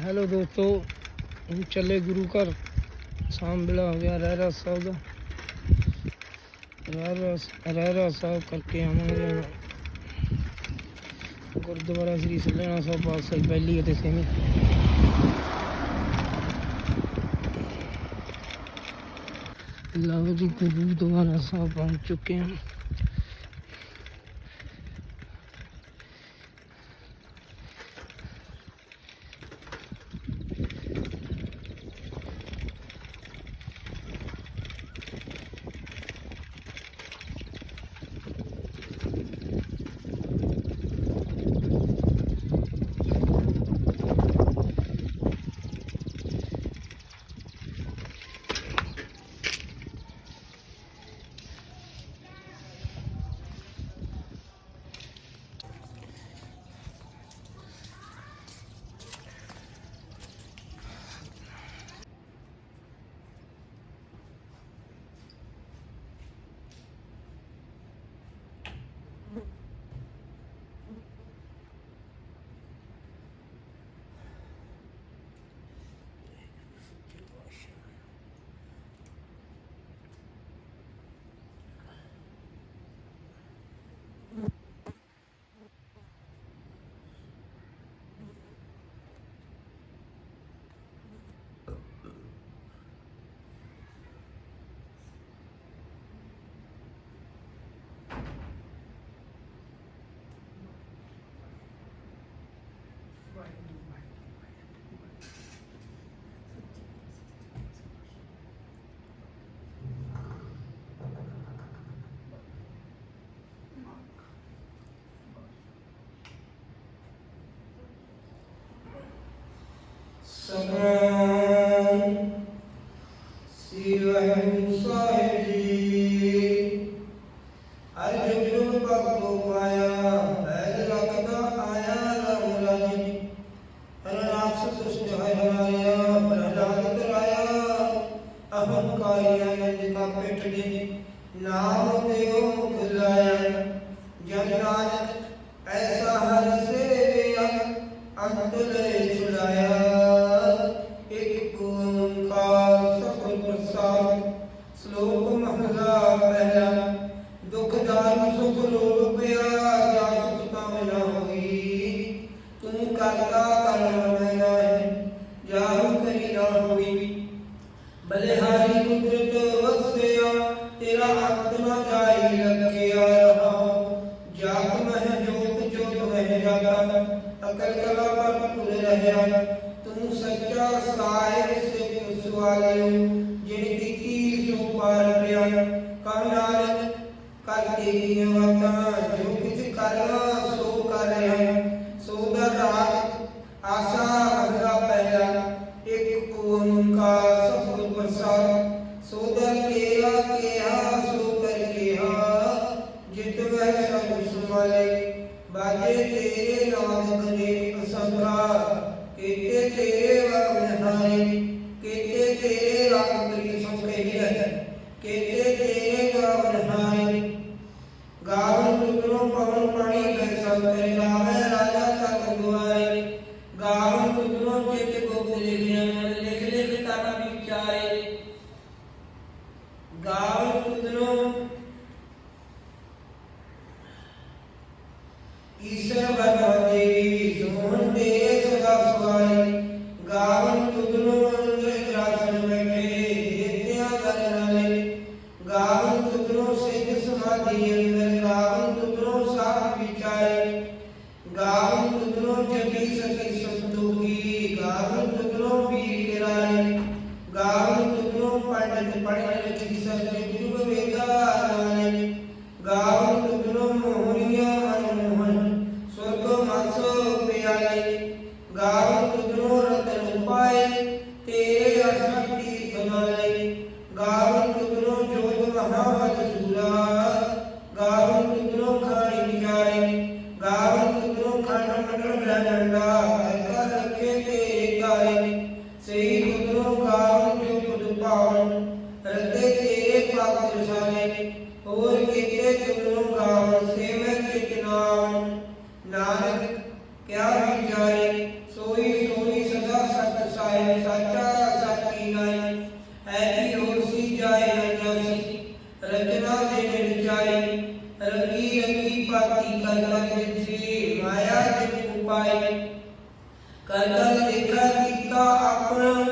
Hello دوستو ہم چلے گرو کر سام بلا ہو گیا را صاحب را صاحب کر کے آنا ہے گردوارا شری پاس پاشا پہلی سیمی لاوا جی گرو دوبارہ صاحب پہنچ چکے ہیں So ਅਕਾਲ ਸ਼ਲੋਕ ਮਹਲਾ ਪਹਿਲਾ ਦੁਖ ਦਾਰੂ ਸੁਖ ਲੋਭ ਪਿਆ ਜਾ ਸੁਖ ਤਾਂ ਮਿਲਾ ਹੋਈ ਤੂੰ ਕਰਤਾ ਕਰਨ ਮੈਂ ਨਾਹੀ ਜਾਹੂ ਕਰੀ ਨਾ ਹੋਈ ਬਲਿਹਾਰੀ ਕੁਦਰਤ ਵਸਿਆ ਤੇਰਾ ਆਤਮਾ ਨਾ ਜਾਈ ਲੱਗਿਆ ਰਹਾ ਜਾਤ ਮਹਿ ਜੋਤ ਜੋਤ ਮਹਿ ਜਾਤਾ ਅਕਲ ਕਲਾ ਪਰ ਪੁਰ ਰਹਿਆ ਤੂੰ ਸੱਚਾ ਸਾਇ Paulo Satu Nur Tanjung Pai ਰੰਗੀ ਰੰਗੀ ਪਾਤੀ ਕਰ ਕਰ ਦਿੱਤੀ ਮਾਇਆ ਦੇ ਉਪਾਏ ਕਰ ਕਰ ਦੇਖਾ ਕੀਤਾ ਆਪਣਾ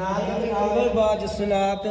ਨਾਨਕ ਨਾਮੇ ਬਾਜ ਸੁਨਾਤ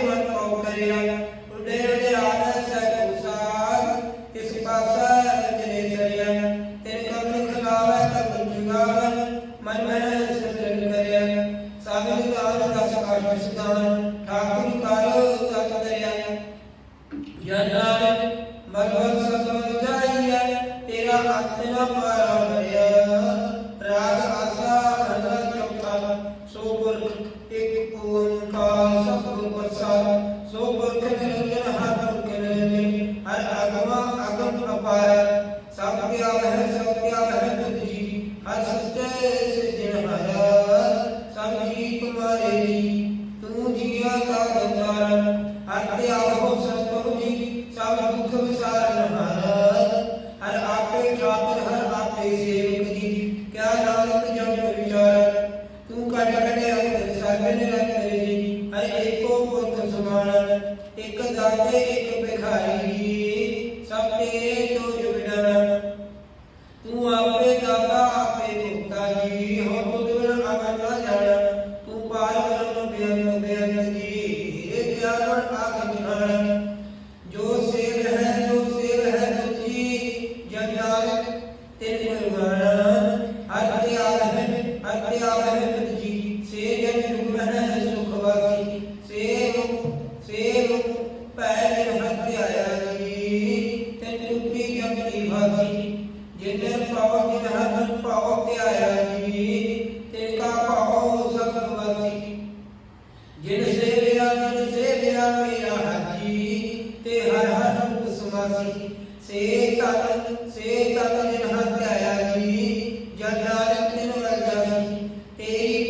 Gracias.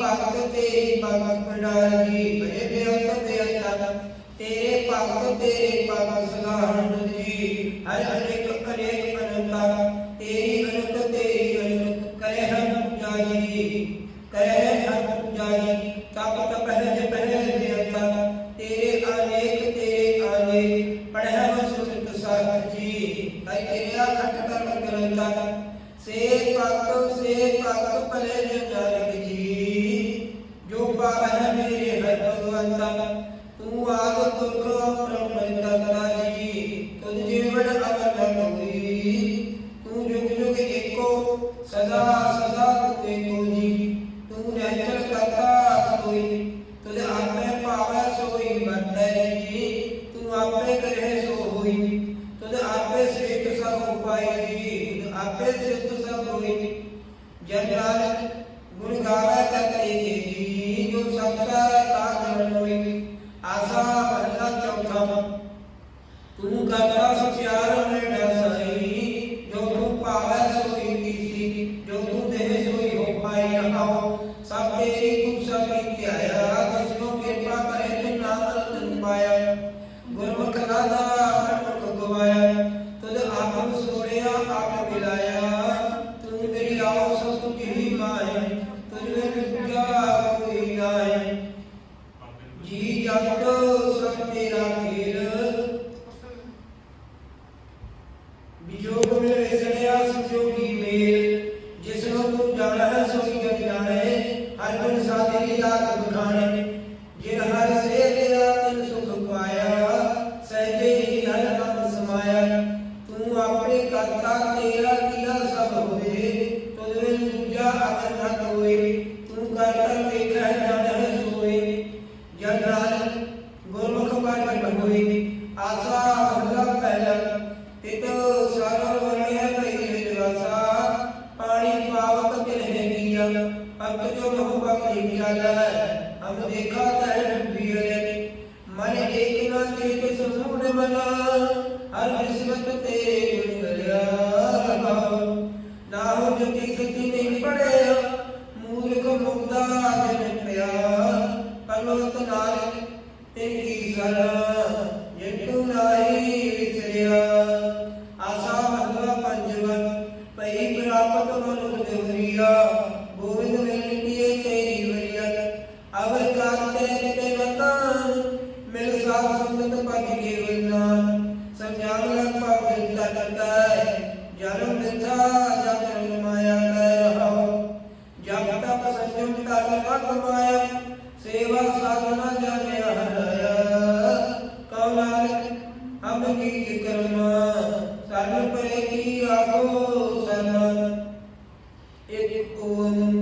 بابا پنڈال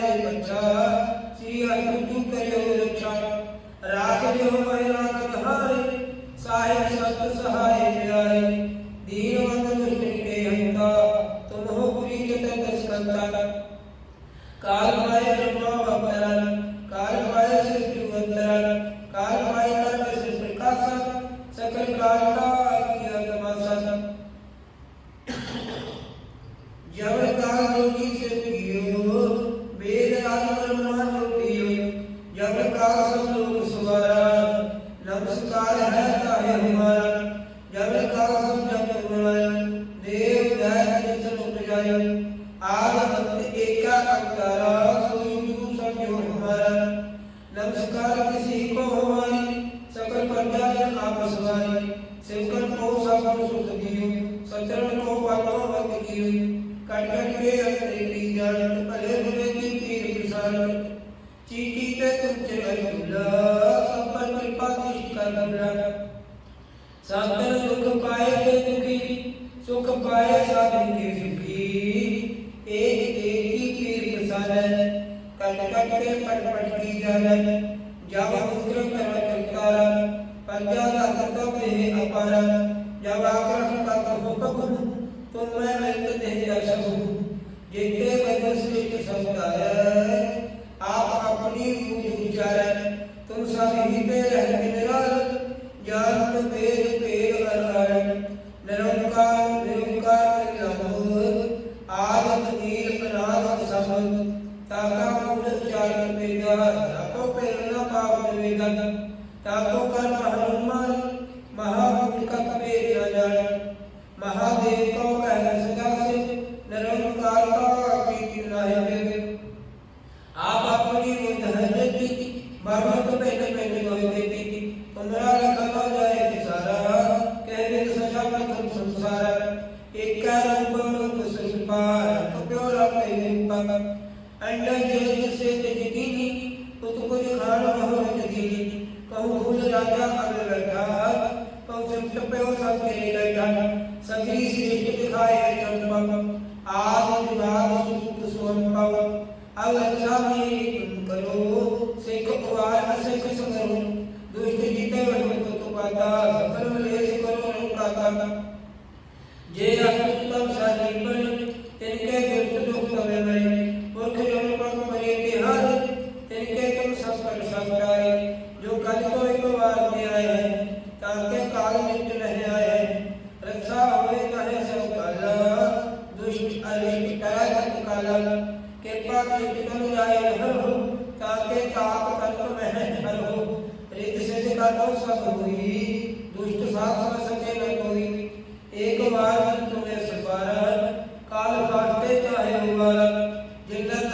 Vai ਸਾਧੂ ਜਪ ਗੁਰਨਾਇਆ ਦੇਵ ਜੈ ਜਿਤਨ ਉਪਜਾਇਆ ਆਦ ਅੰਤ ਏਕਾ ਅੰਕਾਰਾ ਸੋਈ ਗੁਰੂ ਸਭ ਨਮਸਕਾਰ ਕਿਸੇ ਕੋ ਹਮਾਰੀ ਸਕਲ ਪ੍ਰਜਾ ਜਨ ਕੋ ਸਾਗਰ ਸੁਖ ਦਿਓ ਸਚਰਨ ਕੋ ਪਾਲੋ ਵਤ ਕੀਓ ਕਟ ਕਟ ਕੇ ਅੰਤਰੀ ਭਲੇ ਬੁਰੇ ਕੀ ਤੀਰ ਪ੍ਰਸਾਰਤ ਚੀਟੀ ਤੇ ਤੁਮ ਚਲੇ ਭੁਲਾ ਸਭ ਕਿਰਪਾ ਕੀ ਕਰ ਬੁਲਾ کپائے جا سبو ہے تم ساتھ ہی پہ رہتے نرال جان تو ਰਾਗਾ ਮੂਡ ਉਚਾਰਨ ਵੇਗਾ ਤਾਕੋ ਪ੍ਰੇਰਣਾ ਭਾਵ ਦੇਵੇਗਾ ਤਾਕੋ ਕਰ ਮਹਰ 单单 que